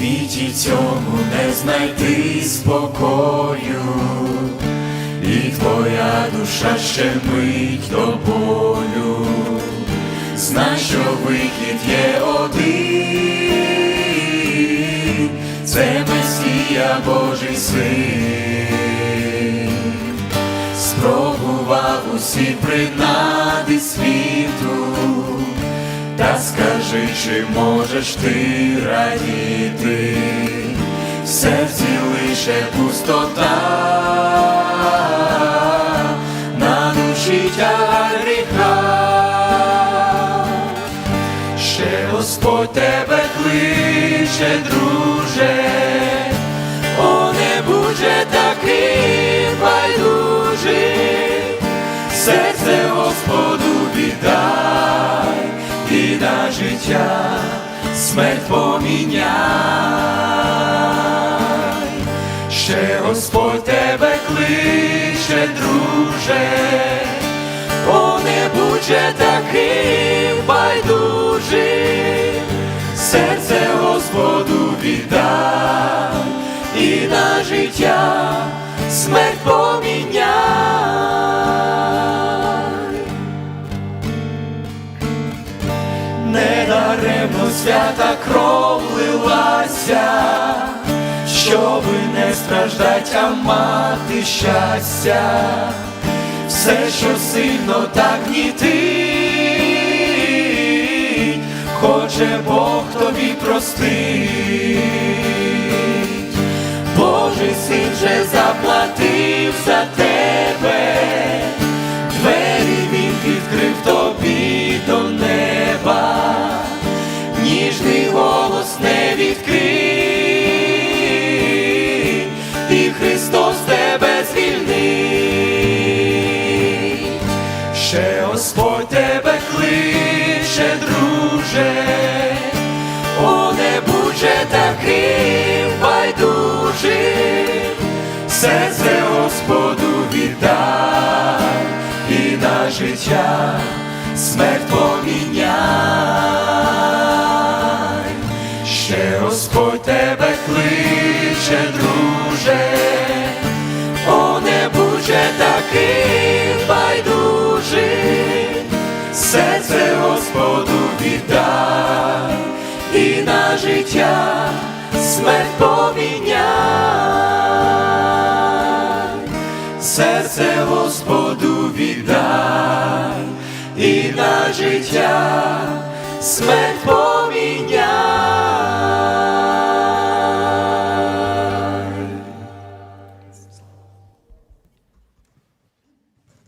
світі цьому не знайти спокою, і твоя душа ще мить до болю, знай, що вихід є один, це Месія Божий син, спробував усі принади світу. Скажи, чи можеш ти радіти, в серці лише пустота, на душі тягар гріха, ще Господь тебе кличе, друже, о не будь же таким байдужим, серце на життя смерть поміняй, ще Господь тебе кличе, друже, о не будь таким байдужим, серце Господу віддай, і на життя смерть поміняй. Свята кров лилася, щоби не страждать, а мати щастя, все, що сильно так гнітить, хоче Бог тобі простить. Божий син же заплатив за тебе, двері він відкрив відкрив, і Христос тебе звільнить, ще Господь тебе кличе, друже, о не будь же таким байдужим, серце Господу віддай, і на життя смерть поміняй, смерть поміняй, серце Господу віддай, і на життя смерть поміняй.